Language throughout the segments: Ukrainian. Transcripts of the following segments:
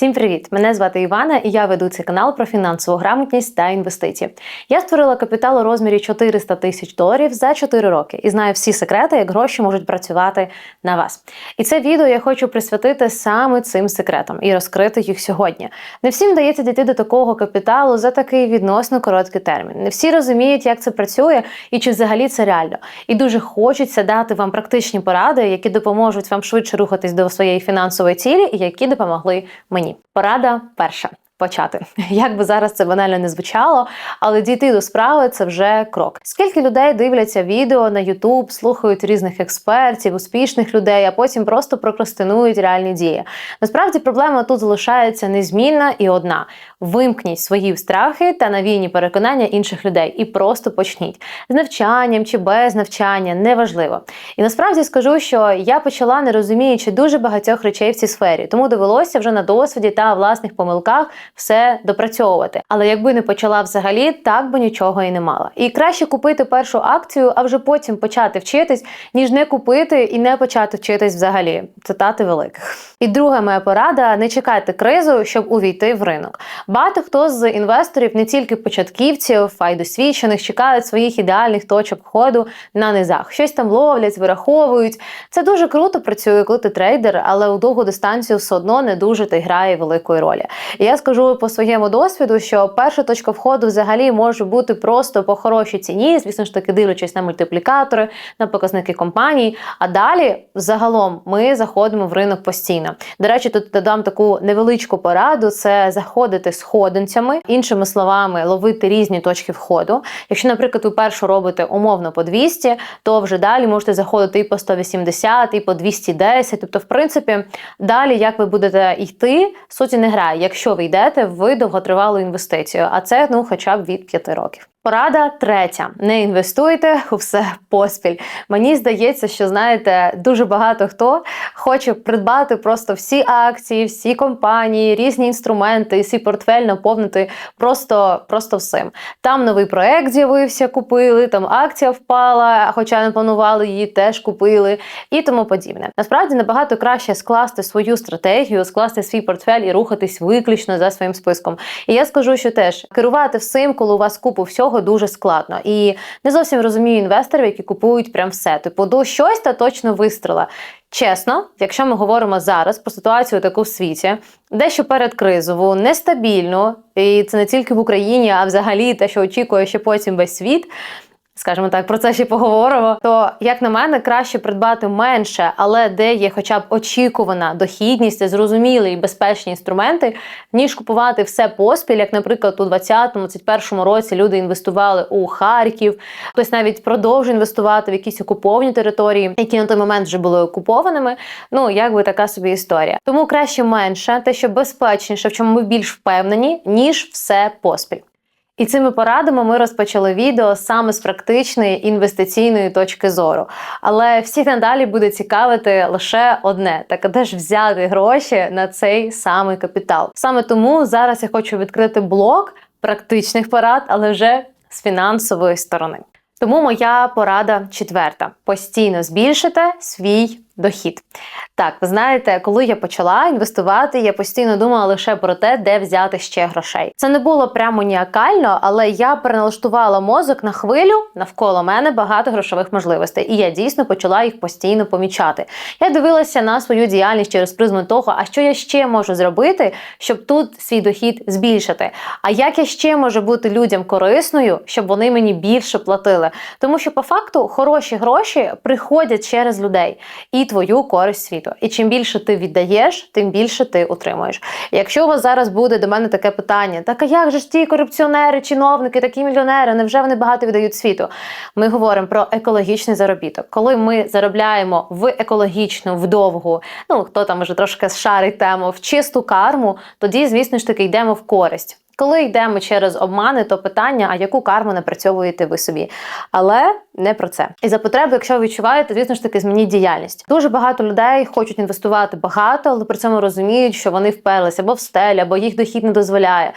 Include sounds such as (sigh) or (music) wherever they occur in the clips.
Всім привіт! Мене звати Івана, і я веду цей канал про фінансову грамотність та інвестиції. Я створила капітал у розмірі 400 тисяч доларів за 4 роки і знаю всі секрети, як гроші можуть працювати на вас. І це відео я хочу присвятити саме цим секретам і розкрити їх сьогодні. Не всім вдається дійти до такого капіталу за такий відносно короткий термін. Не всі розуміють, як це працює і чи взагалі це реально. І дуже хочеться дати вам практичні поради, які допоможуть вам швидше рухатись до своєї фінансової цілі, і які допомогли мені. Порада перша. Почати, (laughs) як би зараз це банально не звучало, але дійти до справи це вже крок. Скільки людей дивляться відео на YouTube, слухають різних експертів, успішних людей, а потім просто прокрастинують реальні дії. Насправді проблема тут залишається незмінна і одна: вимкніть свої страхи та навійні переконання інших людей і просто почніть з навчанням чи без навчання, неважливо. І насправді скажу, що я почала не розуміючи дуже багатьох речей в цій сфері, тому довелося вже на досвіді та власних помилках все допрацьовувати. Але якби не почала взагалі, так би нічого і не мала. І краще купити першу акцію, а вже потім почати вчитись, ніж не купити і не почати вчитись взагалі. Цитати великих. І друга моя порада: не чекайте кризу, щоб увійти в ринок. Багато хто з інвесторів, не тільки початківців, а й досвідчених, чекають своїх ідеальних точок входу на низах. Щось там ловлять, вираховують. Це дуже круто працює, коли ти трейдер, але у довгу дистанцію все одно не дуже ти грає великої ролі. І я скажу по своєму досвіду, що перша точка входу взагалі може бути просто по хорошій ціні, звісно ж таки, дивлячись на мультиплікатори, на показники компаній. А далі, загалом, ми заходимо в ринок постійно. До речі, тут додам таку невеличку пораду: це заходити сходинцями, іншими словами, ловити різні точки входу. Якщо, наприклад, ви першу робите умовно по 200, то вже далі можете заходити і по 180, і по 210. Тобто, в принципі, далі, як ви будете йти, суті не грає. Якщо ви йдете в довготривалу інвестицію, а це ну, хоча б від 5 років. Порада третя: не інвестуйте у все поспіль. Мені здається, що знаєте, дуже багато хто хоче придбати просто всі акції, всі компанії, різні інструменти, свій портфель наповнити просто просто всім. Там новий проект з'явився, купили, там акція впала, хоча не планували її, теж купили і тому подібне. Насправді набагато краще скласти свою стратегію, скласти свій портфель і рухатись виключно за своїм списком. І я скажу, що теж керувати всім, коли у вас купу всього цього дуже складно. І не зовсім розумію інвесторів, які купують прям все. Типу, до щось та точно вистріла. Чесно, якщо ми говоримо зараз про ситуацію таку в світі, дещо передкризову, нестабільну, і це не тільки в Україні, а взагалі те, що очікує ще потім весь світ скажімо так, про це ще поговоримо. То, як на мене, краще придбати менше, але де є хоча б очікувана дохідність, зрозумілі і безпечні інструменти, ніж купувати все поспіль, як, наприклад, у 2020-2021 році люди інвестували у Харків, хтось навіть продовжує інвестувати в якісь окуповані території, які на той момент вже були окупованими. Ну, якби така собі історія. Тому краще менше, те, що безпечніше, в чому ми більш впевнені, ніж все поспіль. І цими порадами ми розпочали відео саме з практичної інвестиційної точки зору. Але всіх надалі буде цікавити лише одне: так де ж взяти гроші на цей самий капітал. Саме тому зараз я хочу відкрити блок практичних порад, але вже з фінансової сторони. Тому моя порада четверта: постійно збільшити свій дохід. Так, ви знаєте, коли я почала інвестувати, я постійно думала лише про те, де взяти ще грошей. Це не було прямо ніакально, але я переналаштувала мозок на хвилю навколо мене багато грошових можливостей, і я дійсно почала їх постійно помічати. Я дивилася на свою діяльність через призму того, а що я ще можу зробити, щоб тут свій дохід збільшити. А як я ще можу бути людям корисною, щоб вони мені більше платили? Тому що по факту хороші гроші приходять через людей. І твою користь світу. І чим більше ти віддаєш, тим більше ти отримуєш. Якщо у вас зараз буде до мене таке питання, так а як же ж ті корупціонери, чиновники, такі мільйонери, невже вони багато віддають світу? Ми говоримо про екологічний заробіток. Коли ми заробляємо в екологічну, вдовгу, ну хто там вже трошки шарить тему, в чисту карму, тоді, звісно ж таки, йдемо в користь. Коли йдемо через обмани, то питання, а яку карму напрацьовуєте ви собі? Але не про це. І за потреби, якщо ви відчуваєте, звісно ж таки, змініть діяльність. Дуже багато людей хочуть інвестувати багато, але при цьому розуміють, що вони вперлися або в стель, або їх дохід не дозволяє.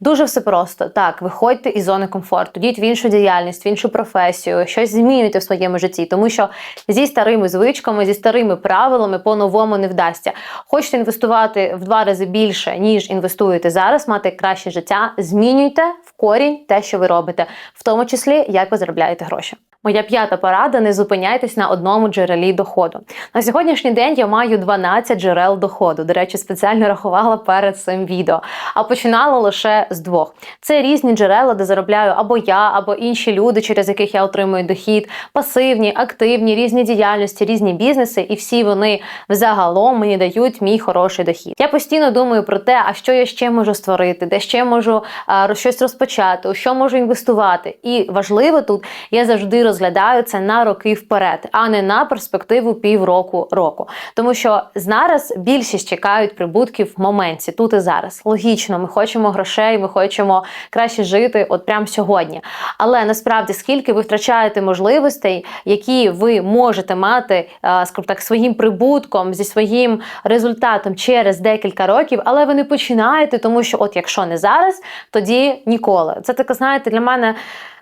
Дуже все просто. Так, виходьте із зони комфорту, йдіть в іншу діяльність, в іншу професію, щось змінюйте в своєму житті, тому що зі старими звичками, зі старими правилами по-новому не вдасться. Хочете інвестувати в два рази більше, ніж інвестуєте зараз, мати краще життя. Змінюйте в корінь те, що ви робите, в тому числі як ви заробляєте гроші. Моя п'ята порада: не зупиняйтесь на одному джерелі доходу. На сьогоднішній день я маю 12 джерел доходу. До речі, спеціально рахувала перед цим відео. А починала лише з двох. Це різні джерела, де заробляю або я, або інші люди, через яких я отримую дохід, пасивні, активні, різні діяльності, різні бізнеси, і всі вони взагалом мені дають мій хороший дохід. Я постійно думаю про те, а що я ще можу створити, де ще можу а, щось розпочати, у що можу інвестувати. І важливо тут я завжди розглядаю це на роки вперед, а не на перспективу півроку року. Тому що зараз більшість чекають прибутків в моменті, тут і зараз. Логічно, ми хочемо грошей, ми хочемо краще жити, от прямо сьогодні. Але насправді, скільки ви втрачаєте можливостей, які ви можете мати, скажімо так, своїм прибутком, зі своїм результатом через декілька років, але ви не починаєте, тому що, от якщо не зараз, тоді ніколи. Це таке, знаєте, для мене.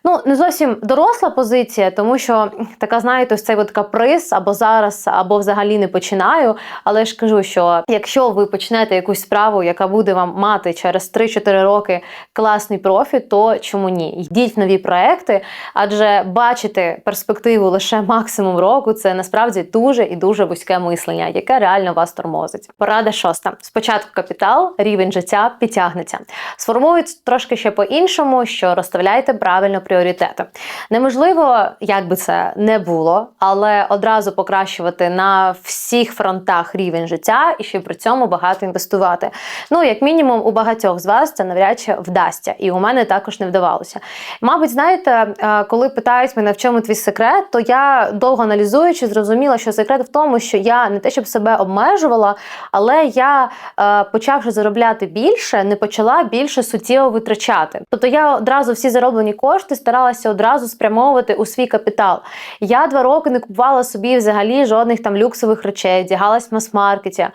Ну, не зовсім доросла позиція, тому що така, знаєте, ось цей от каприз або зараз, або взагалі не починаю. Але ж кажу, що якщо ви почнете якусь справу, яка буде вам мати через 3-4 роки класний профіт, то чому ні? Йдіть в нові проекти, адже бачити перспективу лише максимум року це насправді дуже і дуже вузьке мислення, яке реально вас тормозить. Порада шоста: спочатку капітал, рівень життя підтягнеться. Сформують трошки ще по-іншому, що розставляйте правильно пріоритети пріоритети. Неможливо, як би це не було, але одразу покращувати на всіх фронтах рівень життя і ще при цьому багато інвестувати. Ну, як мінімум, у багатьох з вас це навряд чи вдасться, і у мене також не вдавалося. Мабуть, знаєте, е, коли питають мене, в чому твій секрет, то я довго аналізуючи, зрозуміла, що секрет в тому, що я не те, щоб себе обмежувала, але я, е, почавши заробляти більше, не почала більше суттєво витрачати. Тобто я одразу всі зароблені кошти старалася одразу спрямовувати у свій капітал. Я два роки не купувала собі взагалі жодних там люксових речей, вдягалась в мас-маркеті.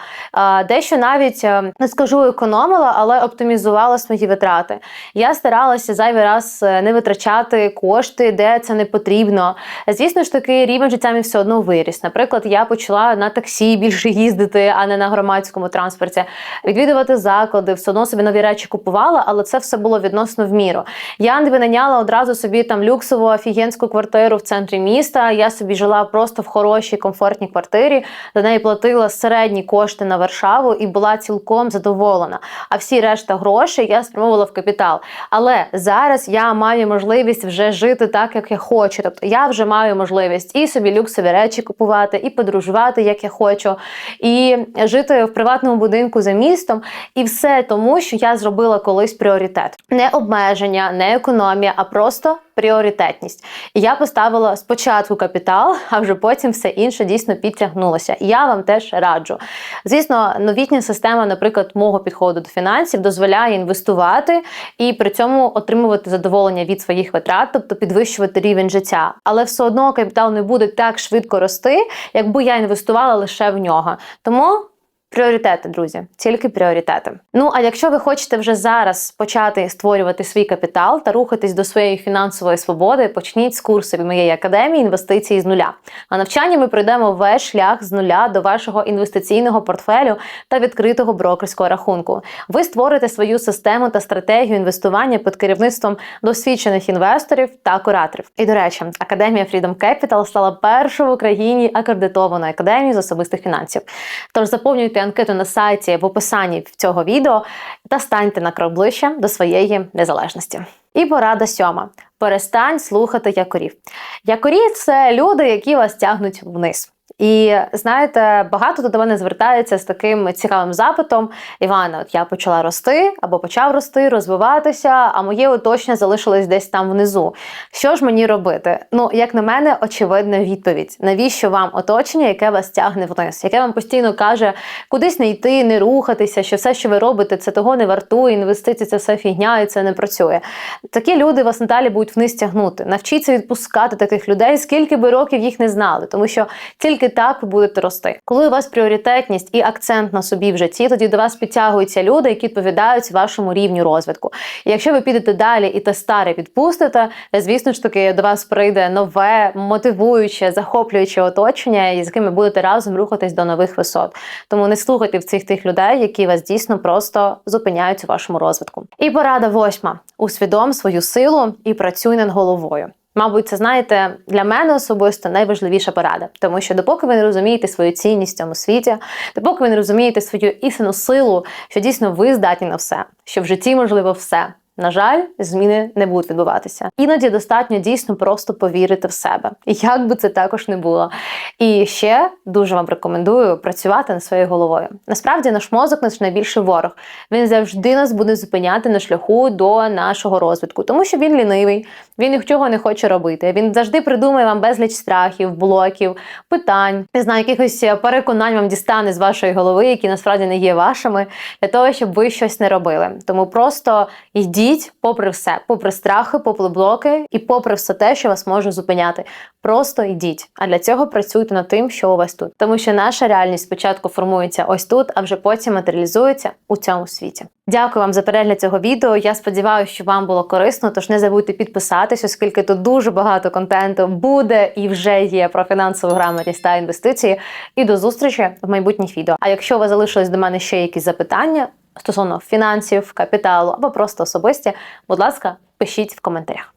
Дещо навіть е, не скажу економила, але оптимізувала свої витрати. Я старалася зайвий раз е, не витрачати кошти, де це не потрібно. Звісно ж таки, рівень життя мій все одно виріс. Наприклад, я почала на таксі більше їздити, а не на громадському транспорті, відвідувати заклади, все одно собі нові речі купувала, але це все було відносно в міру. Я не винайняла одразу одразу собі там люксову офігенську квартиру в центрі міста. Я собі жила просто в хорошій, комфортній квартирі, за неї платила середні кошти на Варшаву і була цілком задоволена. А всі решта грошей я спрямовувала в капітал. Але зараз я маю можливість вже жити так, як я хочу. Тобто я вже маю можливість і собі люксові речі купувати, і подорожувати, як я хочу, і жити в приватному будинку за містом. І все тому, що я зробила колись пріоритет. Не обмеження, не економія, а просто просто пріоритетність. І я поставила спочатку капітал, а вже потім все інше дійсно підтягнулося. Я вам теж раджу. Звісно, новітня система, наприклад, мого підходу до фінансів дозволяє інвестувати і при цьому отримувати задоволення від своїх витрат, тобто підвищувати рівень життя. Але все одно капітал не буде так швидко рости, якби я інвестувала лише в нього. Тому. Пріоритети, друзі, тільки пріоритети. Ну а якщо ви хочете вже зараз почати створювати свій капітал та рухатись до своєї фінансової свободи, почніть з курсу від моєї академії інвестиції з нуля. На навчанні ми пройдемо весь шлях з нуля до вашого інвестиційного портфелю та відкритого брокерського рахунку. Ви створите свою систему та стратегію інвестування під керівництвом досвідчених інвесторів та кураторів. І до речі, академія Freedom Capital стала першою в Україні акредитованою академією з особистих фінансів. Тож заповнюйте анкету на сайті в описанні цього відео та станьте на крок ближче до своєї незалежності. І порада сьома: перестань слухати якорів. Якорі це люди, які вас тягнуть вниз. І знаєте, багато до мене звертається з таким цікавим запитом: Івана, от я почала рости або почав рости, розвиватися, а моє оточення залишилось десь там внизу. Що ж мені робити? Ну, як на мене, очевидна відповідь: навіщо вам оточення, яке вас тягне вниз, яке вам постійно каже, кудись не йти, не рухатися, що все, що ви робите, це того не вартує, інвестиції це все фігня і це не працює. Такі люди вас надалі будуть вниз тягнути. Навчіться відпускати таких людей, скільки би років їх не знали, тому що тільки так ви будете рости. Коли у вас пріоритетність і акцент на собі в житті, тоді до вас підтягуються люди, які відповідають вашому рівню розвитку. І якщо ви підете далі і те старе відпустите, звісно ж таки до вас прийде нове, мотивуюче, захоплююче оточення, з якими будете разом рухатись до нових висот. Тому не слухайте в цих тих людей, які вас дійсно просто зупиняють у вашому розвитку. І порада восьма: усвідом свою силу і працюй над головою. Мабуть, це знаєте для мене особисто найважливіша порада, тому що допоки ви не розумієте свою цінність в цьому світі, допоки ви не розумієте свою істинну силу, що дійсно ви здатні на все, що в житті можливо все. На жаль, зміни не будуть відбуватися. Іноді достатньо дійсно просто повірити в себе, як би це також не було. І ще дуже вам рекомендую працювати над своєю головою. Насправді, наш мозок наш найбільший ворог. Він завжди нас буде зупиняти на шляху до нашого розвитку, тому що він лінивий, він нічого не хоче робити. Він завжди придумає вам безліч страхів, блоків, питань, не знаю, якихось переконань вам дістане з вашої голови, які насправді не є вашими, для того, щоб ви щось не робили. Тому просто йдіть попри все, попри страхи, попри блоки і попри все те, що вас може зупиняти. Просто йдіть. А для цього працюйте над тим, що у вас тут. Тому що наша реальність спочатку формується ось тут, а вже потім матеріалізується у цьому світі. Дякую вам за перегляд цього відео. Я сподіваюся, що вам було корисно. Тож не забудьте підписатись, оскільки тут дуже багато контенту буде і вже є про фінансову грамотність та інвестиції. І до зустрічі в майбутніх відео. А якщо у вас залишились до мене ще якісь запитання стосовно фінансів, капіталу або просто особисті, будь ласка, пишіть в коментарях.